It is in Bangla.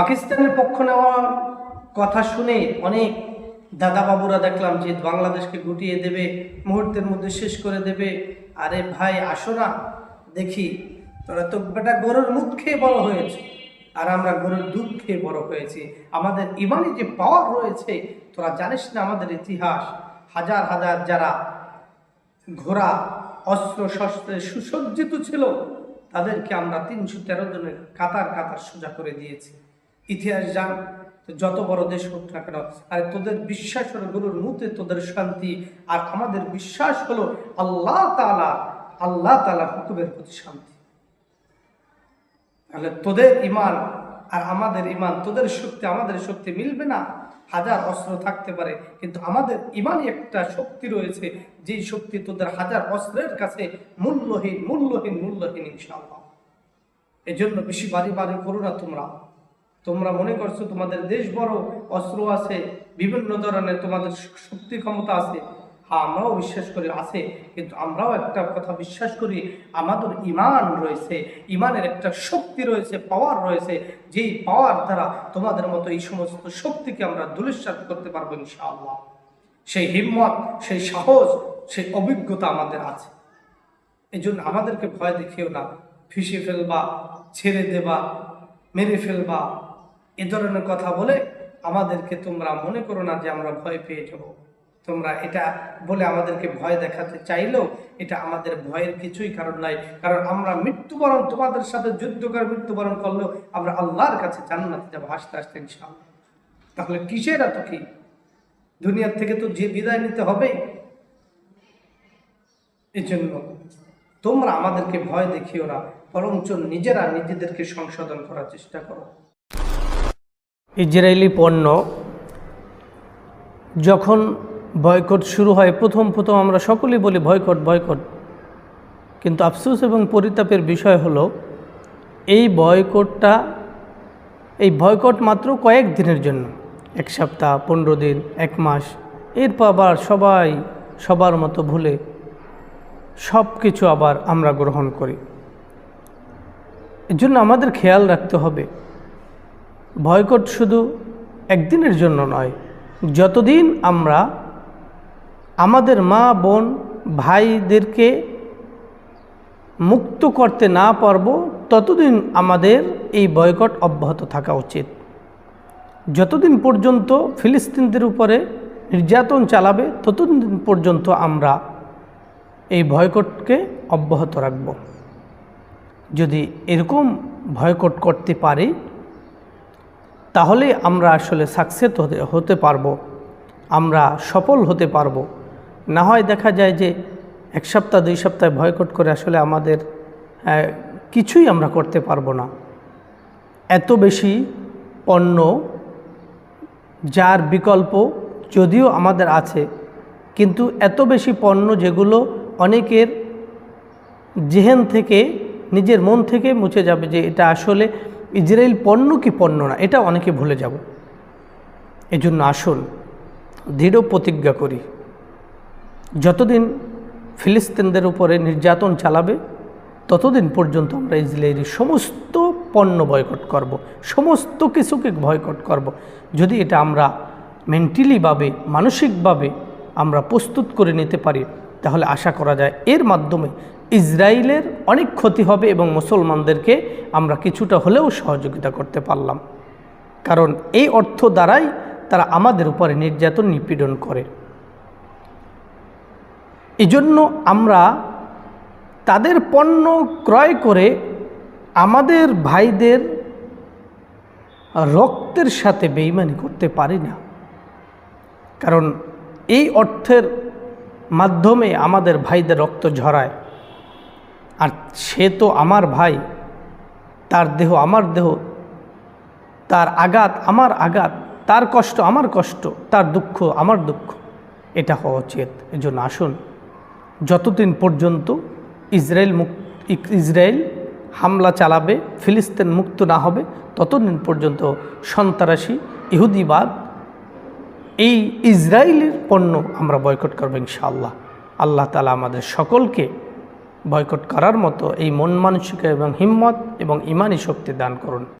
পাকিস্তানের পক্ষ নেওয়ার কথা শুনে অনেক দাদা বাবুরা দেখলাম যে বাংলাদেশকে গুটিয়ে দেবে, মুহূর্তের মধ্যে শেষ করে দেবে। আরে ভাই, আসো না। দেখি, তোরা তো বেটা গরুর মুখ খেয়ে বড় হয়েছে। আর আমরা গরুর দুধ খেয়ে বড় হয়েছি। আমাদের ইমানি যে পাওয়ার রয়েছে, তোরা জানিস না আমাদের ইতিহাস? হাজার হাজার যারা ঘোড়া, অস্ত্র, শস্ত্রে সুসজ্জিত ছিল, তাদেরকে আমরা তিনশো তেরো জনের কাতার কাতার সোজা করে দিয়েছি। ইতিহাস তো যত বড় দেশ হোক না কেন, আর তোদের বিশ্বাস হলো গুরুর মুতে তোদের শান্তি, আর আমাদের বিশ্বাস হলো আল্লাহ তালা আল্লাহ তালা হুকুমের প্রতি শান্তি। তাহলে তোদের ইমান আর আমাদের ইমান তোদের শক্তি, আমাদের শক্তি মিলবে না। হাজার অস্ত্র থাকতে পারে, কিন্তু আমাদের ইমানই একটা শক্তি রয়েছে, যেই শক্তি তোদের হাজার অস্ত্রের কাছে মূল্যহীন মূল্যহীন মূল্যহীন ইনশাআল্লাহ। এই জন্য বেশি বাড়ি বাড়ি করো না তোমরা। তোমরা মনে করছ তোমাদের দেশ বড় অস্ত্র আছে, বিভিন্ন ধরনের তোমাদের শক্তি ক্ষমতা আছে। হ্যাঁ আমরাও বিশ্বাস করি, আছে। কিন্তু আমরাও একটা কথা বিশ্বাস করি, আমাদের ইমান রয়েছে, ইমানের একটা শক্তি রয়েছে পাওয়ার রয়েছে। যেই পাওয়ার দ্বারা তোমাদের মতো এই সমস্ত শক্তিকে আমরা দুলিশ্বাস করতে পারব ইনশাআল্লাহ। সেই হিম্মত, সেই সাহস, সেই অভিজ্ঞতা আমাদের আছে। এই জন্য আমাদেরকে ভয় দেখিও না। ফিসে ফেলবা, ছেড়ে দেবা, মেরে ফেলবা। এ ধরনের কথা বলে আমাদেরকে তোমরা মনে করো না যে আমরা ভয় পেয়ে যাব। তোমরা এটা বলে আমাদেরকে ভয় দেখাতে চাইলেও এটা আমাদের ভয়ের কিছুই কারণ নাই। কারণ আমরা মৃত্যুবরণ, তোমাদের সাথে যুদ্ধ করে মৃত্যুবরণ করলেও আমরা আল্লাহর কাছে জান্নাতে যাব হাসতে হাসতে ইনশাআল্লাহ। তাহলে কিসের এত কি? দুনিয়ার থেকে তো যে বিদায় নিতে হবেই এই জন্য তোমরা আমাদেরকে ভয় দেখিও না, বরঞ্চ নিজেরা নিজেদেরকে সংশোধন করার চেষ্টা করো। ইসরায়েলি পণ্য যখন বয়কট শুরু হয়, প্রথম প্রথম আমরা সকলেই বলি বয়কট বয়কট। কিন্তু আফসোস এবং পরিতাপের বিষয় হলো, এই বয়কটটা, এই বয়কট মাত্র কয়েক দিনের জন্য। এক সপ্তাহ, পনেরো দিন, এক মাস। এরপর আবার সবাই সবার মতো ভুলে সব কিছু আবার আমরা গ্রহণ করি। এর জন্য আমাদের খেয়াল রাখতে হবে বয়কট শুধু একদিনের জন্য নয়, যতদিন আমরা আমাদের মা, বোন, ভাইদেরকে মুক্ত করতে না পারব, ততদিন আমাদের এই বয়কট অব্যাহত থাকা উচিত। যতদিন পর্যন্ত ফিলিস্তিনদের উপরে নির্যাতন চালাবে, ততদিন পর্যন্ত আমরা এই বয়কটকে অব্যাহত রাখব। যদি এরকম বয়কট করতে পারি তাহলে আমরা আসলে সাকসেস হতে হতে পারব। আমরা সফল হতে পারব। না হয় দেখা যায় যে এক সপ্তাহ, দুই সপ্তাহ বয়কট করে আসলে আমাদের কিছুই আমরা করতে পারব না। এত বেশি পণ্য যার বিকল্প যদিও আমাদের আছে, কিন্তু এত বেশি পণ্য যেগুলো অনেকের জেহেন থেকে, নিজের মন থেকে মুছে যাবে যে এটা আসলে ইসরায়েল পণ্য কি পণ্য না, এটা অনেকে ভুলে যাব এজন্য আসুন, দৃঢ় প্রতিজ্ঞা করি, যতদিন ফিলিস্তিনদের উপরে নির্যাতন চালাবে, ততদিন পর্যন্ত আমরা ইসরায়েলের সমস্ত পণ্য বয়কট করব। সমস্ত কিছুকে বয়কট করব। যদি এটা আমরা মেন্টালিভাবে মানসিকভাবে আমরা প্রস্তুত করে নিতে পারি, তাহলে আশা করা যায় এর মাধ্যমে ইসরায়েলের অনেক ক্ষতি হবে এবং মুসলমানদেরকে আমরা কিছুটা হলেও সহযোগিতা করতে পারলাম। কারণ এই অর্থ দ্বারাই তারা আমাদের উপরে নির্যাতন নিপীড়ন করে। এজন্য আমরা তাদের পণ্য ক্রয় করে আমাদের ভাইদের রক্তের সাথে বেইমানি করতে পারি না। কারণ এই অর্থের মাধ্যমে আমাদের ভাইদের রক্ত ঝরায়। আর সে তো আমার ভাই, তার দেহ আমার দেহ, তার আঘাত আমার আঘাত, তার কষ্ট আমার কষ্ট, তার দুঃখ আমার দুঃখ। এটা হওয়া উচিত। এজন্য আসুন, যতদিন পর্যন্ত ইসরায়েল মুক্ত, ইসরায়েল হামলা চালাবে, ফিলিস্তিন মুক্ত না হবে, ততদিন পর্যন্ত সন্ত্রাসী, ইহুদিবাদ, এই ইসরায়েলের পণ্য আমরা বয়কট করব ইনশাআল্লাহ। আল্লাহ তালা আমাদের সকলকে বয়কট করার মতো এই মন মানসিক এবং হিম্মত এবং ইমানি শক্তি দান করুন।